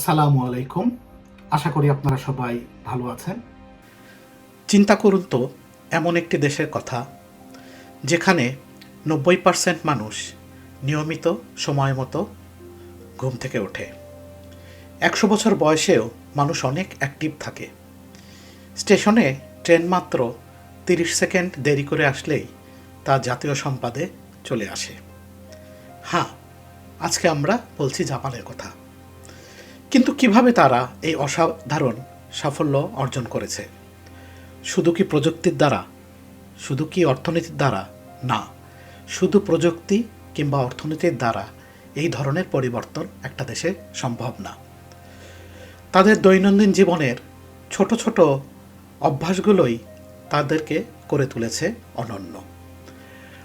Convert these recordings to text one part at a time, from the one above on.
আসসালামু আলাইকুম। আশা করি আপনারা সবাই ভালো আছেন। চিন্তা করুন তো, এমন একটি দেশের কথা, যেখানে নব্বই পার্সেন্ট মানুষ নিয়মিত সময় মতো ঘুম থেকে ওঠে। একশো বছর বয়সেও মানুষ অনেক অ্যাক্টিভ থাকে। স্টেশনে ট্রেন মাত্র তিরিশ সেকেন্ড দেরি করে আসলেই তা জাতীয় সম্পাদে চলে আসে। হ্যাঁ আজকে আমরা বলছি জাপানের কথা। কিন্তু কীভাবে তারা এই অসাধারণ সাফল্য অর্জন করেছে? শুধু কি প্রযুক্তির দ্বারা? শুধু কি অর্থনীতির দ্বারা? না। শুধু প্রযুক্তি কিংবা অর্থনীতির দ্বারা এই ধরনের পরিবর্তন একটা দেশে সম্ভব না। তাদের দৈনন্দিন জীবনের ছোট ছোট অভ্যাসগুলোই তাদেরকে করে তুলেছে অনন্য।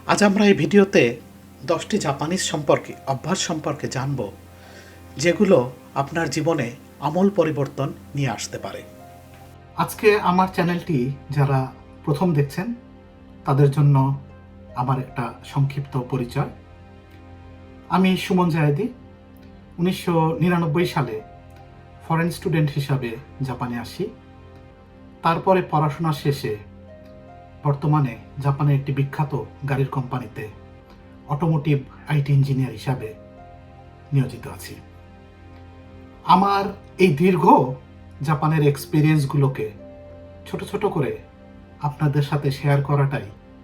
আজ আমরা এই ভিডিওতে দশটি জাপানিজ সম্পর্কে, অভ্যাস সম্পর্কে জানব, যেগুলো আপনার জীবনে আমূল পরিবর্তন নিয়ে আসতে পারে। আজকে আমার চ্যানেলটি যারা প্রথম দেখছেন, তাদের জন্য আমার একটা সংক্ষিপ্ত পরিচয়। আমি সুমন জায়েদি, উনিশশো সালে ফরেন স্টুডেন্ট হিসাবে জাপানে আসি। তারপরে পড়াশোনা শেষে বর্তমানে জাপানে একটি বিখ্যাত গাড়ির কোম্পানিতে অটোমোটিভ আইটি ইঞ্জিনিয়ার হিসাবে নিয়োজিত আছি। আমার এই দীর্ঘ জাপানের এক্সপিরিয়েন্সগুলোকে ছোট ছোট করে আপনাদের সাথে শেয়ার করাটাই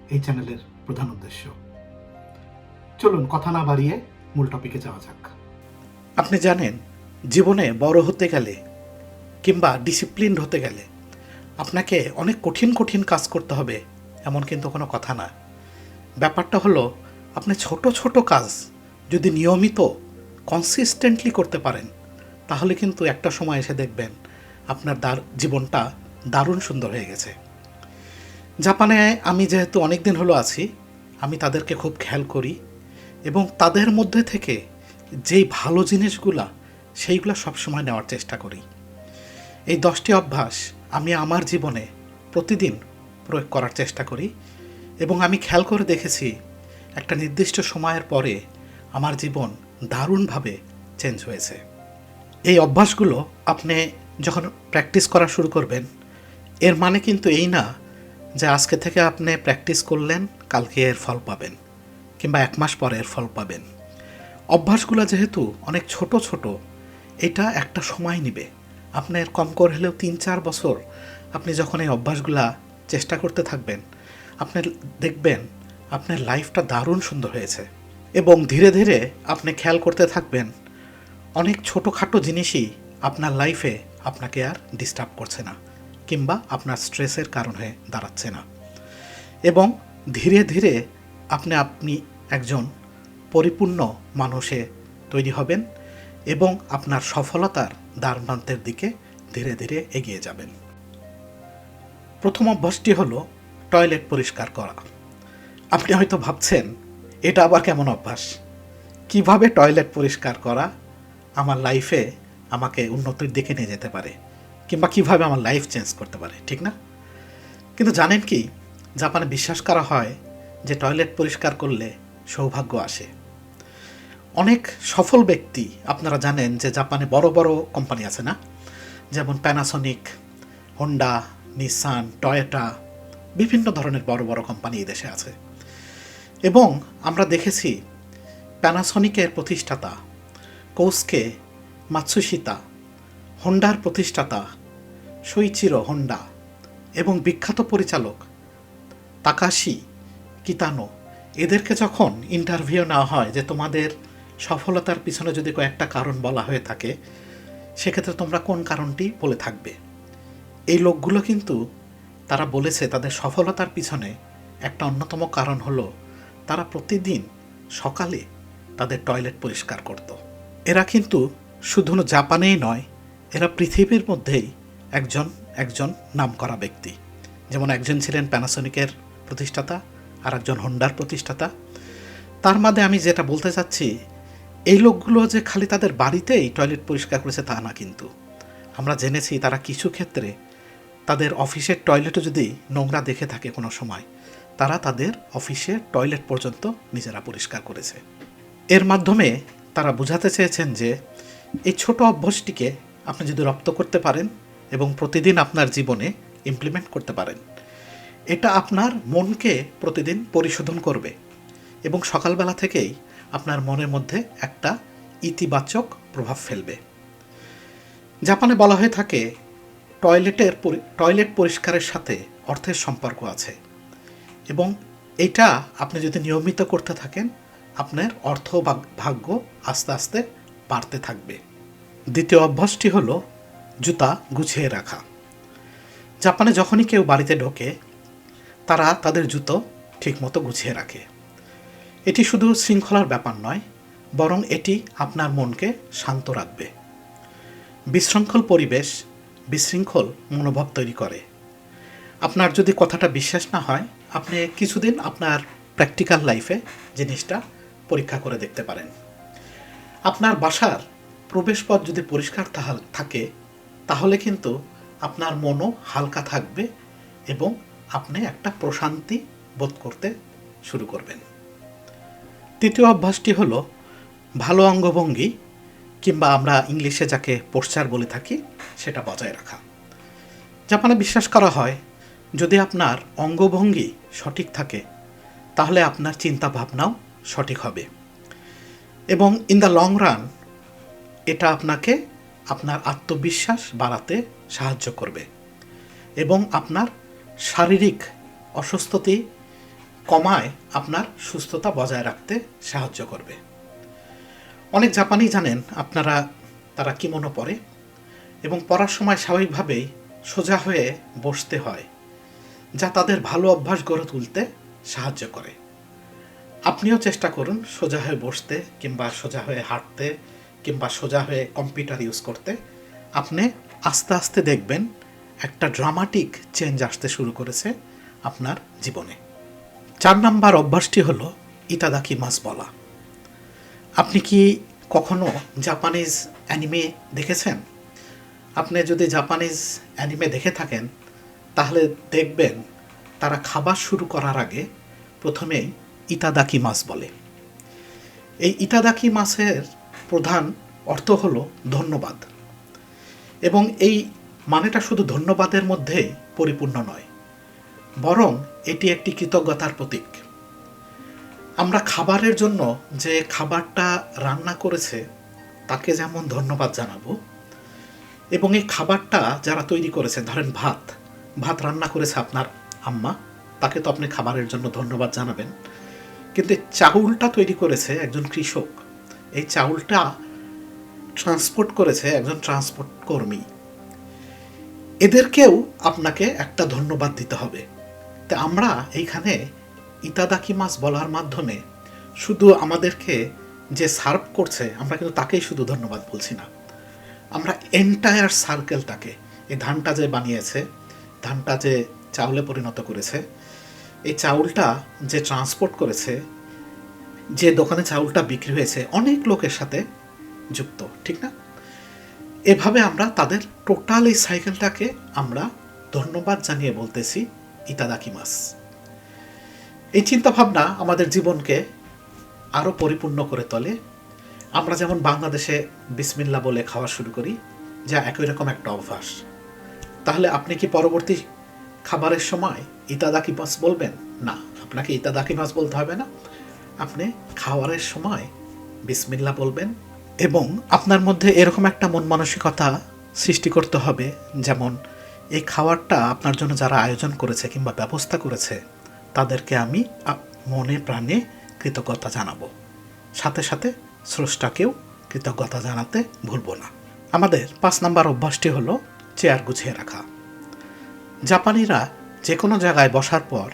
এই চ্যানেলের প্রধান উদ্দেশ্য। চলুন কথা না বাড়িয়ে মূল টপিকে যাওয়া যাক। আপনি জানেন, জীবনে বড় হতে গেলে কিংবা ডিসিপ্লিনড হতে গেলে আপনাকে অনেক কঠিন কঠিন কাজ করতে হবে, এমন কিন্তু কোনো কথা না। ব্যাপারটা হলো, আপনি ছোট ছোট কাজ যদি নিয়মিত কনসিস্টেন্টলি করতে পারেন তাহলে কিন্তু একটা সময় এসে দেখবেন আপনার দার, জীবনটা দারুণ সুন্দর হয়ে গেছে। জাপানে আমি যেহেতু অনেক দিন হলো আছি, আমি তাদেরকে খুব খেয়াল করি এবং তাদের মধ্যে থেকে যেই ভালো জিনিসগুলা, সেইগুলো সবসময় নেওয়ার চেষ্টা করি। এই দশটি অভ্যাস আমি আমার জীবনে প্রতিদিন প্রয়োগ করার চেষ্টা করি এবং আমি খেয়াল করে দেখেছি একটা নির্দিষ্ট সময়ের পরে আমার জীবন দারুণভাবে চেঞ্জ হয়েছে। এই অভ্যাসগুলো আপনি যখন প্র্যাকটিস করা শুরু করবেন, এর মানে কিন্তু এই না যে আজকে থেকে আপনি প্র্যাকটিস করলেন, কালকে এর ফল পাবেন কিংবা এক মাস পরে এর ফল পাবেন। অভ্যাসগুলো যেহেতু অনেক ছোট ছোট, এটা একটা সময় নেবে। আপনার কম করে হলেও তিন, চার বছর আপনি যখন এই অভ্যাসগুলা চেষ্টা করতে থাকবেন, আপনি দেখবেন আপনার লাইফটা দারুণ সুন্দর হয়েছে এবং ধীরে ধীরে আপনি খেয়াল করতে থাকবেন অনেক ছোটোখাটো জিনিসই আপনার লাইফে আপনাকে আর ডিস্টার্ব করছে না, কিংবা আপনার স্ট্রেসের কারণ হয়ে দাঁড়াচ্ছে না। এবং ধীরে ধীরে আপনি আপনি একজন পরিপূর্ণ মানুষে তৈরি হবেন এবং আপনার সফলতার দ্বারপ্রান্তের দিকে ধীরে ধীরে এগিয়ে যাবেন। প্রথম অভ্যাসটি হলো টয়লেট পরিষ্কার করা। আপনি হয়তো ভাবছেন, এটা আবার কেমন অভ্যাস? কীভাবে টয়লেট পরিষ্কার করা আমার লাইফে আমাকে উন্নতির দিকে নিয়ে যেতে পারে, কিংবা কীভাবে আমার লাইফ চেঞ্জ করতে পারে, ঠিক না? কিন্তু জানেন কি, জাপানে বিশ্বাস করা হয় যে টয়লেট পরিষ্কার করলে সৌভাগ্য আসে। অনেক সফল ব্যক্তি আপনারা জানেন যে জাপানে বড় বড় কোম্পানি আছে না? যেমন প্যানাসনিক হোন্ডা নিসান টয়োটা বিভিন্ন ধরনের বড় বড় কোম্পানি এই দেশে আছে। এবং আমরা দেখেছি প্যানাসনিকের প্রতিষ্ঠাতা কৌসকে মাতসুশিতা হোন্ডার প্রতিষ্ঠাতা সইচিরো হোন্ডা এবং বিখ্যাত পরিচালক তাকাশি কিতানো। এদেরকে যখন ইন্টারভিউ নেওয়া হয় যে তোমাদের সফলতার পিছনে যদি কয়েকটা কারণ বলা হয়ে থাকে, সেক্ষেত্রে তোমরা কোন কারণটি বলে থাকবে? এই লোকগুলো কিন্তু তারা বলেছে তাদের সফলতার পিছনে একটা অন্যতম কারণ হলো তারা প্রতিদিন সকালে তাদের টয়লেট পরিষ্কার করত। এরা কিন্তু শুধু জাপানেই নয়, এরা পৃথিবীর মধ্যেই একজন একজন নামকরা ব্যক্তি। যেমন একজন ছিলেন প্যানাসনিকের প্রতিষ্ঠাতা আর একজন হোন্ডার প্রতিষ্ঠাতা। তার মাঝে আমি যেটা বলতে চাচ্ছি, এই লোকগুলো যে খালি তাদের বাড়িতেই টয়লেট পরিষ্কার করেছে তা না কিন্তু। আমরা জেনেছি তারা কিছু ক্ষেত্রে তাদের অফিসের টয়লেটও যদি নোংরা দেখে থাকে কোনো সময়, তারা তাদের অফিসের টয়লেট পর্যন্ত নিজেরা পরিষ্কার করেছে। এর মাধ্যমে তারা বোঝাতে চেয়েছেন যে এই ছোট অভ্যাসটিকে আপনি যদি রপ্ত করতে পারেন এবং প্রতিদিন আপনার জীবনে ইমপ্লিমেন্ট করতে পারেন, এটা আপনার মনকে প্রতিদিন পরিশোধন করবে এবং সকালবেলা থেকেই আপনার মনের মধ্যে একটা ইতিবাচক প্রভাব ফেলবে। জাপানে বলা হয়ে থাকে, টয়লেটের টয়লেট পরিষ্কারের সাথে অর্থের সম্পর্ক আছে এবং এটা আপনি যদি নিয়মিত করতে থাকেন আপনার অর্থ ভাগ- ভাগ্য আস্তে আস্তে বাড়তে থাকবে। দ্বিতীয় অভ্যাসটি হলো জুতা গুছিয়ে রাখা। জাপানে যখনই কেউ বাড়িতে ঢোকে, তারা তাদের জুতো ঠিকমতো গুছিয়ে রাখে। এটি শুধু শৃঙ্খলার ব্যাপার নয়, বরং এটি আপনার মনকে শান্ত রাখবে। বিশৃঙ্খল পরিবেশ, বিশৃঙ্খল মনোভাব তৈরি করে। আপনার যদি কথাটা বিশ্বাস না হয়, আপনি কিছুদিন আপনার প্র্যাকটিক্যাল লাইফে জিনিসটা পরীক্ষা করে দেখতে পারেন। আপনার বাসার প্রবেশপথ যদি পরিষ্কার থাকে, তাহলে কিন্তু আপনার মনও হালকা থাকবে এবং আপনি একটা প্রশান্তি বোধ করতে শুরু করবেন। তৃতীয় অভ্যাসটি হলো ভালো অঙ্গভঙ্গি কিংবা আমরা ইংলিশে যাকে পোশ্চার বলে থাকি, সেটা বজায় রাখা। জাপানে বিশ্বাস করা হয়, যদি আপনার অঙ্গভঙ্গি সঠিক থাকে, তাহলে আপনার চিন্তা ভাবনাও সঠিক হবে। এবং ইন দ্য লং রান এটা আপনাকে আপনার আত্মবিশ্বাস বাড়াতে সাহায্য করবে। এবং আপনার শারীরিক অসুস্থতি কমায় আপনার সুস্থতা বজায় রাখতে সাহায্য করবে। অনেক জাপানি জানেন আপনারা, তারা কিমনো পরে এবং পড়ার সময় স্বাভাবিকভাবেই সোজা হয়ে বসতে হয়, যা তাদের ভালো অভ্যাস গড়ে তুলতে সাহায্য করে। আপনিও চেষ্টা করুন সোজা হয়ে বসতে কিংবা সোজা হয়ে হাঁটতে কিংবা সোজা হয়ে কম্পিউটার ইউজ করতে। আপনি আস্তে আস্তে দেখবেন একটা ড্রামাটিক চেঞ্জ আসতে শুরু করেছে আপনার জীবনে। চার নাম্বার অভ্যাসটি হলো ইতাদাকি মাস বলা। আপনি কি কখনো জাপানিজ অ্যানিমে দেখেছেন? আপনি যদি জাপানিজ অ্যানিমে দেখে থাকেন, তাহলে দেখবেন তারা খাবার শুরু করার আগে প্রথমেই ইতাদাকি মাছ বলে। এই ইতাদাকি মাছের প্রধান অর্থ হল ধন্যবাদ। এবং এই মানেটা শুধু ধন্যবাদের মধ্যে পরিপূর্ণ নয়, বরং এটি একটি কৃতজ্ঞতার প্রতীক। আমরা খাবারের জন্য যে খাবারটা রান্না করেছে, তাকে যেমন ধন্যবাদ জানাব, এবং এই খাবারটা যারা তৈরি করেছে ধরেন ভাত ভাত রান্না করেছে আপনার আম্মা, তাকে তো আপনি খাবারের জন্য ধন্যবাদ জানাবেন। কিন্তু চাউলটা তৈরি করেছে একজন কৃষক। এই চাউলটা ট্রান্সপোর্ট করেছে একজন ট্রান্সপোর্ট কর্মী। এদেরকেও আপনাকে একটা ধন্যবাদ দিতে হবে। তা আমরা এইখানে ইতাদাকি মাছ বলার মাধ্যমে শুধু আমাদেরকে যে সার্ভ করছে, আমরা কিন্তু তাকেই শুধু ধন্যবাদ বলছি না। আমরা এন্টায়ার সার্কেলটাকে এই ধানটা যে বানিয়েছে, ধানটা যে চাউলে পরিণত করেছে এই চাউলটা যে ট্রান্সপোর্ট করেছে, যে দোকানে চাউলটা বিক্রি হয়েছে, অনেক লোকের সাথে যুক্ত, ঠিক না? এভাবে আমরা তাদের টোটাল এই সাইকেলটাকে আমরা ধন্যবাদ জানিয়ে বলতেছি ইতাদাকি মাস এই চিন্তাভাবনা আমাদের জীবনকে আরও পরিপূর্ণ করে তোলে। আমরা যেমন বাংলাদেশে বিসমিল্লা বলে খাওয়া শুরু করি, যা একই রকম একটা অভ্যাস। তাহলে আপনি কি পরবর্তী খাবারের সময় ইতাদাকি মাছ বলবেন? না, আপনাকে ইতাদাকি মাছ বলতে হবে না। আপনি খাওয়ারের সময় বিসমিল্লা বলবেন এবং আপনার মধ্যে এরকম একটা মন মানসিকতা সৃষ্টি করতে হবে, যেমন এই খাবারটা আপনার জন্য যারা আয়োজন করেছে কিংবা ব্যবস্থা করেছে, তাদেরকে আমি মনে প্রাণে কৃতজ্ঞতা জানাব। সাথে সাথে স্রষ্টাকেও কৃতজ্ঞতা জানাতে ভুলবো না। আমাদের পাঁচ নাম্বার অভ্যাসটি হলো চেয়ার গুছিয়ে রাখা। জাপানিরা যে কোনো জায়গায় বসার পর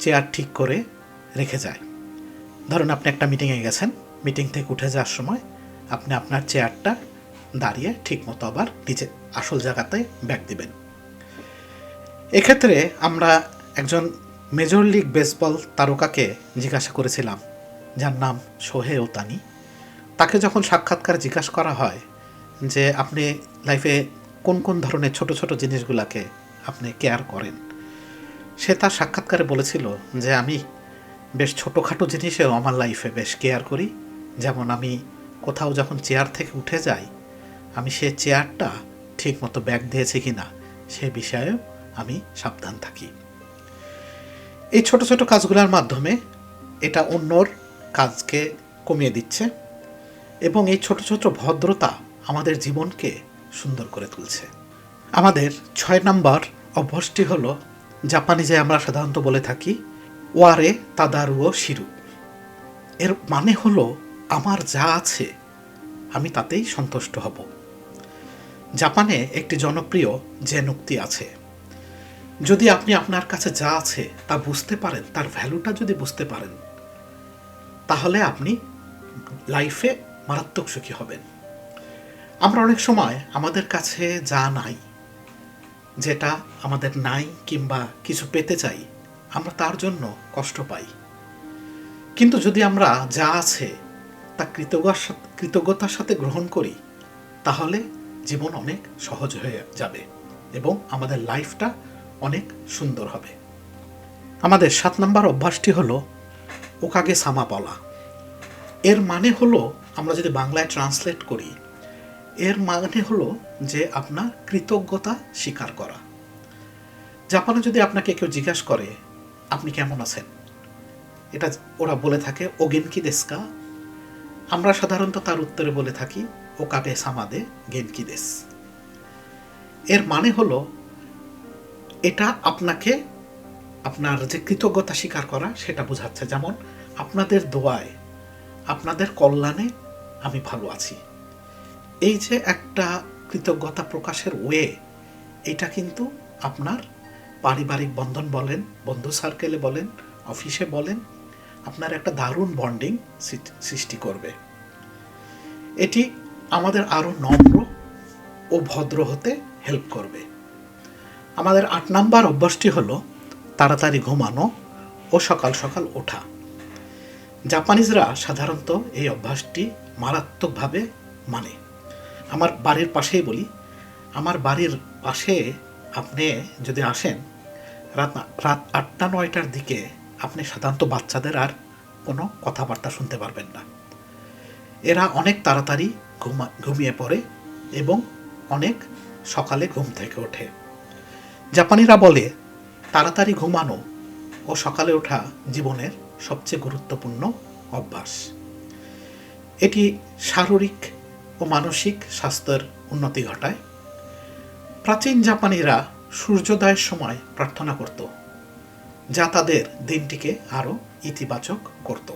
চেয়ার ঠিক করে রেখে যায়। ধরুন আপনি একটা মিটিংয়ে গেছেন। মিটিং থেকে উঠে যাওয়ার সময় আপনি আপনার চেয়ারটা দাঁড়িয়ে ঠিক মতো আবার নিচে আসল জায়গাতে ব্যাগ দিবেন। এক্ষেত্রে আমরা একজন মেজর লিগ বেসবল তারকাকে জিজ্ঞাসা করেছিলাম, যার নাম সোহে ওতানি। তাকে যখন সাক্ষাৎকার জিজ্ঞাসা করা হয় যে, আপনি লাইফে কোন কোন ধরনের ছোট ছোট জিনিসগুলোকে আপনি কেয়ার করেন। সে তার সাক্ষাৎকারে বলেছিল যে আমি বেশ ছোটোখাটো জিনিসেও আমার লাইফে বেশ কেয়ার করি। যেমন আমি কোথাও যখন চেয়ার থেকে উঠে যাই, আমি সে চেয়ারটা ঠিক মতো ব্যাগ দিয়েছি কি না সে বিষয়েও আমি সাবধান থাকি। এই ছোট ছোট কাজগুলোর মাধ্যমে এটা অন্যর কাজকে কমিয়ে দিচ্ছে এবং এই ছোট ছোট ভদ্রতা আমাদের জীবনকে সুন্দর করে তুলছে। আমাদের ছয় নম্বর অভ্যাসটি হলো জাপানি যে আমরা সাধারণত বলে থাকি, ওয়ারে তাদারুও শিরু। এর মানে হলো, আমার যা আছে, আমি তাতেই সন্তুষ্ট হব। জাপানে একটি জনপ্রিয় যে নুক্তি আছে। যদি আপনি আপনার কাছে যা আছে তা বুঝতে পারেন, তার ভ্যালুটা যদি বুঝতে পারেন, তাহলে আপনি লাইফে মারাত্মক সুখী হবেন। আমরা অনেক সময় আমাদের কাছে যা নাই যেটা আমাদের নাই কিংবা কিছু পেতে চাই, আমরা তার জন্য কষ্ট পাই। কিন্তু যদি আমরা যা আছে তা কৃতজ্ঞতার সাথে গ্রহণ করি, তাহলে জীবন অনেক সহজ হয়ে যাবে এবং আমাদের লাইফটা অনেক সুন্দর হবে। আমাদের সাত নম্বর অভ্যাসটি হলো ওকাগে সামা বলা এর মানে হলো আমরা যদি বাংলায় ট্রান্সলেট করি এর মানে হলো যে আপনার কৃতজ্ঞতা স্বীকার করা। জাপানে যদি আপনাকে কেউ জিজ্ঞাসা করে, আপনি কেমন আছেন? এটা ওরা বলে থাকে ওগেনকি দেস্কা আমরা সাধারণত তার উত্তরে বলে থাকি, ও কাবে সামাদে গেনকি দেশ? এর মানে হলো, এটা আপনাকে, আপনার যে কৃতজ্ঞতা স্বীকার করা, সেটা বোঝাচ্ছে। যেমন, আপনাদের দোয়ায়, আপনাদের কল্যাণে আমি ভালো আছি। এই যে একটা কৃতজ্ঞতা প্রকাশের ওয়ে এটা কিন্তু আপনার পারিবারিক বন্ধন বলেন, বন্ধু সার্কেলে বলেন অফিসে বলেন, আপনার একটা দারুণ বন্ডিং সৃষ্টি করবে। এটি আমাদের আরও নম্র ও ভদ্র হতে হেল্প করবে। আমাদের আট নাম্বার অভ্যাসটি হলো তাড়াতাড়ি ঘুমানো ও সকাল সকাল ওঠা। জাপানিজরা সাধারণত এই অভ্যাসটি মারাত্মকভাবে মানে। আমার বাড়ির পাশেই বলি, আমার বাড়ির পাশে আপনি যদি আসেন, রাত রাত আটটা, নয়টার দিকে আপনি সাধারণত বাচ্চাদের আর কোনো কথাবার্তা শুনতে পারবেন না। এরা অনেক তাড়াতাড়ি ঘুমা, ঘুমিয়ে পড়ে এবং অনেক সকালে ঘুম থেকে ওঠে। জাপানিরা বলে, তাড়াতাড়ি ঘুমানো ও সকালে ওঠা জীবনের সবচেয়ে গুরুত্বপূর্ণ অভ্যাস। এটি শারীরিক ও মানসিক স্বাস্থ্যের উন্নতি ঘটায়। প্রাচীন জাপানিরা সূর্যোদয়ের সময় প্রার্থনা করত, যা তাদের দিনটিকে আরও ইতিবাচক করত।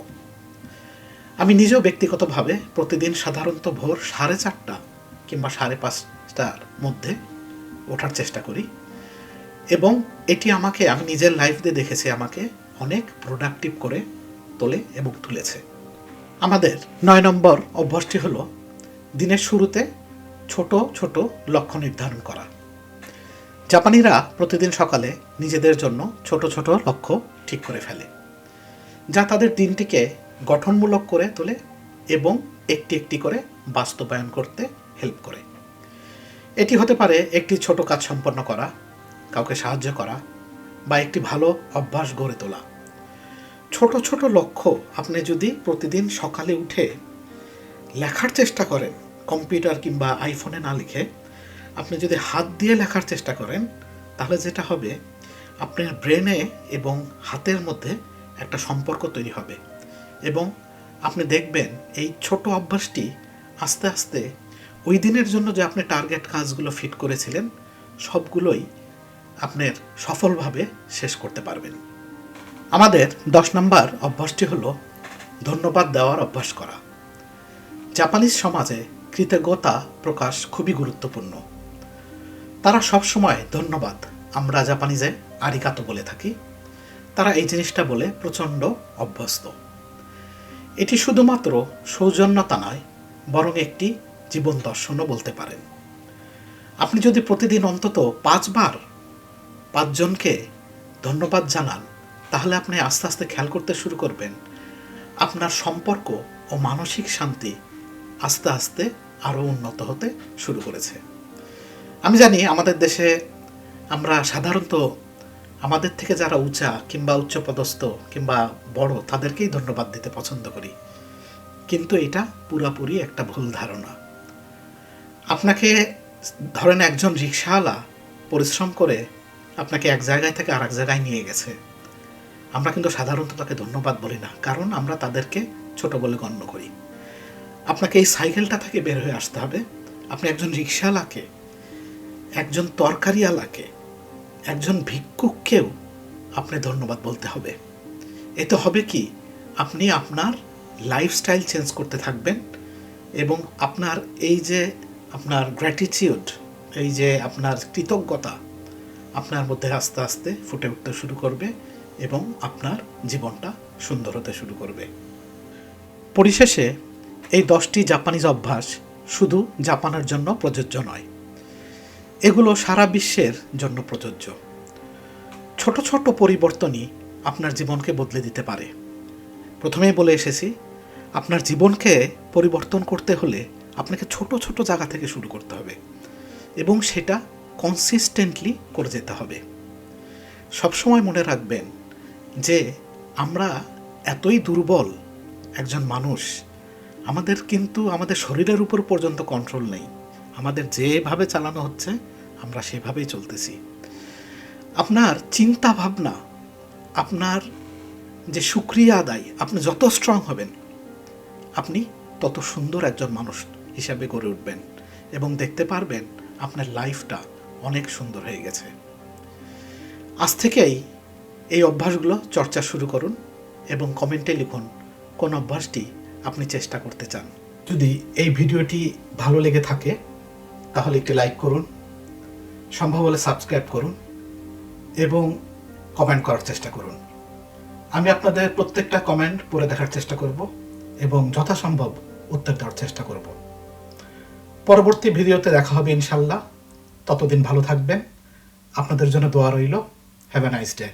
আমি নিজেও ব্যক্তিগতভাবে প্রতিদিন সাধারণত ভোর সাড়ে চারটা কিংবা সাড়ে পাঁচটার মধ্যে ওঠার চেষ্টা করি এবং এটি আমাকে, আমি নিজের লাইফ দিয়ে দেখেছি, আমাকে অনেক প্রোডাক্টিভ করে তোলে এবং তুলেছে। আমাদের নয় নম্বর অভ্যাসটি হলো দিনের শুরুতে ছোট ছোট লক্ষ্য নির্ধারণ করা। জাপানিরা প্রতিদিন সকালে নিজেদের জন্য ছোট ছোট লক্ষ্য ঠিক করে ফেলে, যা তাদের দিনটিকে গঠনমূলক করে তোলে এবং একটি একটি করে বাস্তবায়ন করতে হেল্প করে। এটি হতে পারে একটি ছোট কাজ সম্পন্ন করা, কাউকে সাহায্য করা বা একটি ভালো অভ্যাস গড়ে তোলা। ছোট ছোট লক্ষ্য আপনি যদি প্রতিদিন সকালে উঠে লেখার চেষ্টা করেন কম্পিউটার কিংবা আইফোনে না লিখে আপনি যদি হাত দিয়ে লেখার চেষ্টা করেন, তাহলে যেটা হবে, আপনার ব্রেনে এবং হাতের মধ্যে একটা সম্পর্ক তৈরি হবে এবং আপনি দেখবেন এই ছোট অভ্যাসটি আস্তে আস্তে ওই দিনের জন্য যে আপনি টার্গেট কাজগুলো ফিট করেছিলেন, সবগুলোই আপনার সফলভাবে শেষ করতে পারবেন। আমাদের দশ নম্বর অভ্যাসটি হলো ধন্যবাদ দেওয়ার অভ্যাস করা। জাপানিজ সমাজে কৃতজ্ঞতা প্রকাশ খুবই গুরুত্বপূর্ণ। তারা সব সময় ধন্যবাদ। আমরা জাপানিজে আরিকাতো বলে থাকি। তারা এই জিনিসটা বলে প্রচণ্ড অভ্যস্ত। এটি শুধুমাত্র সৌজন্যতা নয়, বরং একটি জীবন দর্শনও বলতে পারেন। আপনি যদি প্রতিদিন অন্তত পাঁচবার পাঁচজনকে ধন্যবাদ জানান, তাহলে আপনি আস্তে আস্তে খেয়াল করতে শুরু করবেন, আপনার সম্পর্ক ও মানসিক শান্তি আস্তে আস্তে আরও উন্নত হতে শুরু করেছে। আমি জানি আমাদের দেশে আমরা সাধারণত আমাদের থেকে যারা উঁচা কিংবা উচ্চপদস্থ কিংবা বড় তাদেরকেই ধন্যবাদ দিতে পছন্দ করি। কিন্তু এটা পুরাপুরি একটা ভুল ধারণা। আপনাকে ধরেন একজন রিক্সাওয়ালা পরিশ্রম করে আপনাকে এক জায়গায় থেকে আরেক জায়গায় নিয়ে গেছে। আমরা কিন্তু সাধারণত তাকে ধন্যবাদ বলি না, কারণ আমরা তাদেরকে ছোট বলে গণ্য করি। আপনাকে এই সাইকেলটা থেকে বের হয়ে আসতে হবে। আপনি একজন রিক্সাওয়ালাকে একজন তরকারিওয়ালাকে, একজন ভিক্ষুককেও আপনি ধন্যবাদ বলতে হবে। এতে হবে কি? আপনি আপনার লাইফস্টাইল চেঞ্জ করতে থাকবেন এবং আপনার এই যে আপনার গ্র্যাটিটিউড এই যে আপনার কৃতজ্ঞতা আপনার মধ্যে আস্তে আস্তে ফুটে উঠতে শুরু করবে এবং আপনার জীবনটা সুন্দর হতে শুরু করবে। পরিশেষে এই দশটি জাপানিজ অভ্যাস শুধু জাপানের জন্য প্রযোজ্য নয়। এগুলো সারা বিশ্বের জন্য প্রযোজ্য। ছোট ছোট পরিবর্তনই আপনার জীবনকে বদলে দিতে পারে। প্রথমেই বলে এসেছি, আপনার জীবনকে পরিবর্তন করতে হলে আপনাকে ছোট ছোট জায়গা থেকে শুরু করতে হবে এবং সেটা কনসিস্টেন্টলি করে যেতে হবে। সবসময় মনে রাখবেন যে আমরা এতই দুর্বল একজন মানুষ আমাদের কিন্তু আমাদের শরীরের উপর পর্যন্ত কন্ট্রোল নেই। আমাদের যেভাবে চালানো হচ্ছে, আমরা সেভাবেই চলতেছি। আপনার চিন্তা ভাবনা আপনার যে সুক্রিয়া আদায়, আপনি যত স্ট্রং হবেন, আপনি তত সুন্দর একজন মানুষ হিসাবে গড়ে উঠবেন এবং দেখতে পারবেন আপনার লাইফটা অনেক সুন্দর হয়ে গেছে। আজ থেকেই এই অভ্যাসগুলো চর্চা শুরু করুন এবং কমেন্টে লিখুন, কোন অভ্যাসটি আপনি চেষ্টা করতে চান। যদি এই ভিডিওটি ভালো লেগে থাকে, তাহলে একটি লাইক করুন, সম্ভব হলে সাবস্ক্রাইব করুন এবং কমেন্ট করার চেষ্টা করুন। আমি আপনাদের প্রত্যেকটা কমেন্ট পড়ে দেখার চেষ্টা করব এবং যথাসম্ভব উত্তর দেওয়ার চেষ্টা করব। পরবর্তী ভিডিওতে দেখা হবে ইনশাল্লাহ। ততদিন ভালো থাকবেন। আপনাদের জন্য দোয়া রইল। Have a nice day